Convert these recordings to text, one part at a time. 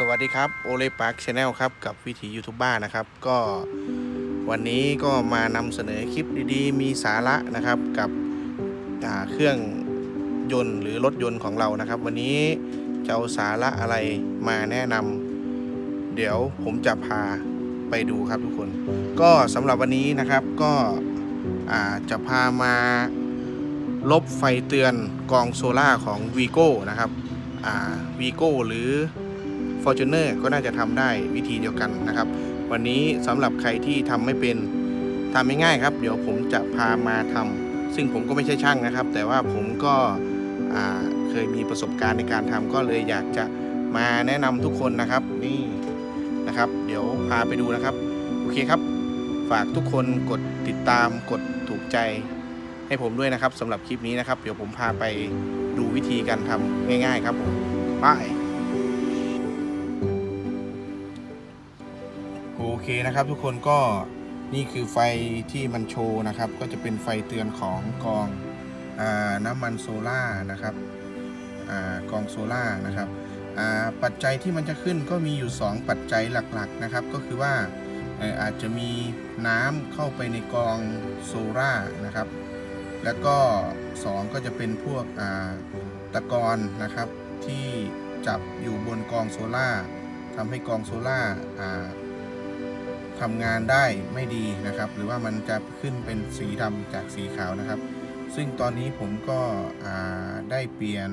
สวัสดีครับโอเลปาร์คชาแนลครับ กับวิถียูทูบบ้านะครับ ก็วันนี้ก็มานำเสนอคลิปดีๆ มีสาระนะครับกับเครื่องยนต์หรือรถยนต์ของเรานะครับ วันนี้จะเอาสาระอะไรมาแนะนำเดี๋ยวผมจะพาไปดูครับทุกคน ก็สำหรับวันนี้นะครับก็จะพามาลบไฟเตือนกองโซล่าของ v ีโก้นะครับวีโก้หรือ Fortuner ก็น่าจะทำได้วิธีเดียวกันนะครับ วันนี้สำหรับใครที่ทำไม่เป็นทำไม่ง่ายครับ เดี๋ยวผมจะพามาทำซึ่งผมก็ไม่ใช่ช่างนะครับ แต่ว่าผมก็เคยมีประสบการณ์ในการทำก็เลยอยากจะมาแนะนำทุกคนนะครับนี่นะครับ เดี๋ยวพาไปดูนะครับ โอเคครับ ฝากทุกคนกดติดตามกดถูกใจให้ผมด้วยนะครับสำหรับคลิปนี้นะครับ เดี๋ยวผมพาไปดูวิธีการทำง่าย ๆ ครับผมไป เคนะครับ ทุกคนก็นี่คือไฟที่มันโชว์นะครับ ก็จะเป็นไฟเตือนของกองอน้ำมันโซล่านะครับอกองโซล่านะครับปัจจัยที่มันจะขึ้นก็มีอยู่ 2 ปัจจัยหลักๆนะครับ ก็คือว่าอาจจะมีน้ำเข้าไปในกองโซล่านะครับ แล้วก็ 2 ก็จะเป็นพวกตะกอนนะครับที่จับอยู่บนกองโซล่าทำให้กองโซล่า อ่าทำงานได้ไม่ดีนะครับ หรือว่ามันจะขึ้นเป็นสีดำจากสีขาวนะครับ ซึ่งตอนนี้ผมก็ได้เปลี่ยน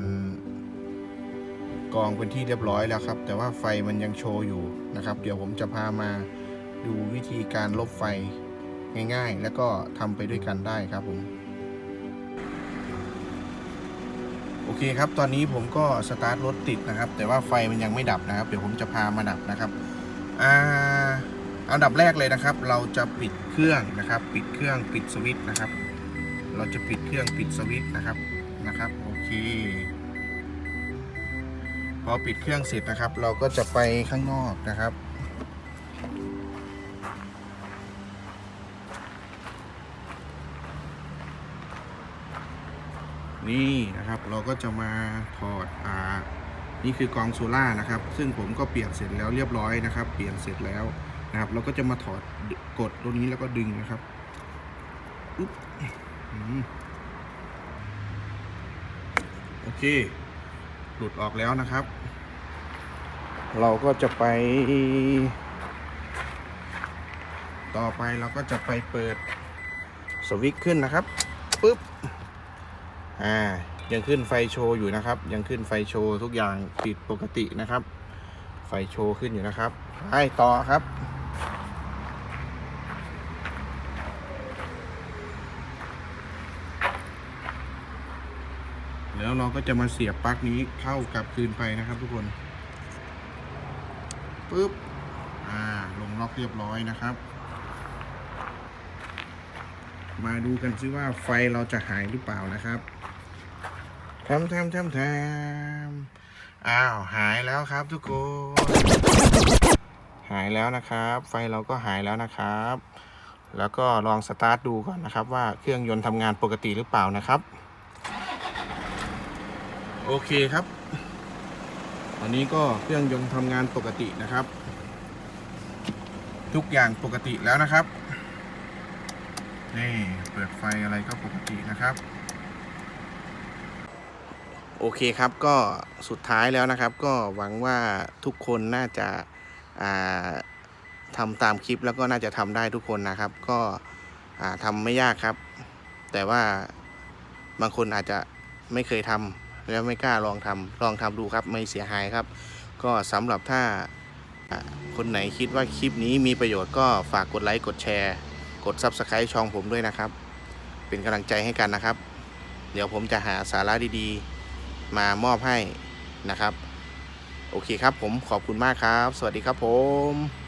กองเป็นที่เรียบร้อยแล้วครับ แต่ว่าไฟมันยังโชว์อยู่นะครับ เดี๋ยวผมจะพามาดูวิธีการลบไฟง่าย ๆ แล้วก็ทำไปด้วยกันได้ครับผมโอเคครับ ตอนนี้ผมก็สตาร์ทรถติดนะครับ แต่ว่าไฟมันยังไม่ดับนะครับ เดี๋ยวผมจะพามาดับนะครับ อ่า อันดับแรกเลยนะครับ เราจะปิดเครื่องนะครับ ปิดเครื่องปิดสวิตช์นะครับ เราจะปิดเครื่องปิดสวิตช์นะครับนะครับโอเคพอปิดเครื่องเสร็จนะครับ เราก็จะไปข้างนอกนะครับ นี่นะครับเราก็จะมาถอดอ่านี่คือกองโซล่านะครับ ซึ่งผมก็เปลี่ยนเสร็จแล้วเรียบร้อยนะครับ เปลี่ยนเสร็จแล้ว นะครับ เราก็จะมาถอดกดตรงนี้แล้วก็ดึงนะครับอุ๊บโอเค หลุดออกแล้วนะครับ เราก็จะไป ต่อไปเราก็จะไปเปิดสวิตช์ขึ้นนะครับปุ๊บอ่ายังขึ้นไฟโชว์อยู่นะครับ ยังขึ้นไฟโชว์ทุกอย่างผิดปกตินะครับ ไฟโชว์ขึ้นอยู่นะครับไปต่อครับ แล้วเราก็จะมาเสียบปลั๊กนี้เข้ากับคืนไปนะครับ ทุกคนปึ๊บอ่าลงล็อกเรียบร้อยนะครับ มาดูกันซิว่าไฟเราจะหายหรือเปล่านะครับแทมแทมแทมแทมอ้าวหายแล้วครับทุกคนหายแล้วนะครับ ไฟเราก็หายแล้วนะครับ แล้วก็ลองสตาร์ทดูก่อนนะครับ ว่าเครื่องยนต์ทำงานปกติหรือเปล่านะครับ โอเคครับ ตอนนี้ก็เครื่องยนต์ทำงานปกตินะครับ ทุกอย่างปกติแล้วนะครับ นี่ เปิดไฟอะไรก็ปกตินะครับ โอเคครับก็สุดท้ายแล้วนะครับ ก็หวังว่าทุกคนน่าจะาทำตามคลิปแล้วก็น่าจะทำได้ทุกคนนะครับ ก็ทำไม่ยากครับ แต่ว่าบางคนอาจจะไม่เคยทำ แล้วไม่กล้าลองทำลองทำดูครับไม่เสียหายครับ ก็สำหรับถ้าคนไหนคิดว่าคลิปนี้มีประโยชน์ก็ฝากกดไลค์กดแชร์ กด Subscribe ช่องผมด้วยนะครับ เป็นกำลังใจให้กันนะครับ เดี๋ยวผมจะหาสาระดีๆ มามอบให้นะครับ โอเคครับผมขอบคุณมากครับ สวัสดีครับผม